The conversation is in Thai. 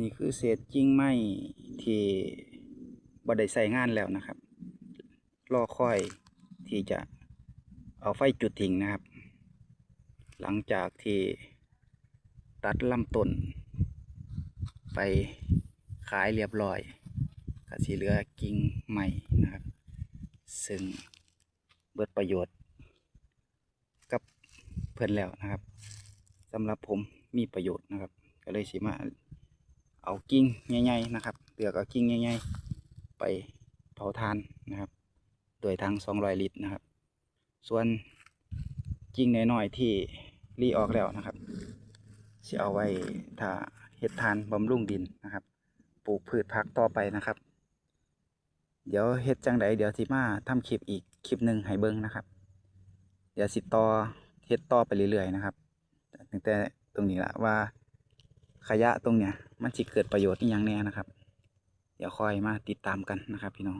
นี่คือเศษกิ่งไม้ที่บ่ได้ใส่งานแล้วนะครับ รอค่อยที่จะเอาไฟจุดทิ้งนะครับ หลังจากที่ตัดลำต้น ไปขายเรียบร้อยก็สิเหลือกิ่งใหม่นะครับ ซึ่งเบิดประโยชน์ กับเพื่อนแล้วนะครับสำหรับผมมีประโยชน์นะครับ ก็เลยสิมา เอากิ่งใหญ่ๆนะครับเปลือกเอากิ่งใหญ่ๆไปเผาทานนะครับโดยทาง200ลิตรนะครับ ส่วนกิ่งน้อยๆที่รีออกแล้วนะครับสิเอาไว้ถ้าเฮ็ดทานบำรุงดินนะครับ ปลูกพืชผักต่อไปนะครับ เดี๋ยวเฮ็ดจังไดเดี๋ยวสิมาทำคลิปอีกคลิปหนึ่งให้เบิ่งนะครับ เดี๋ยวสิต่อเฮ็ดต่อไปเรื่อยๆนะครับตั้งแต่ตรงนี้ละว่า ขยะตรงเนี้ยมันจะเกิดประโยชน์อหย่างแน่นะครับ เดี๋ยวคอยมาติดตามกันนะครับ พี่น้อง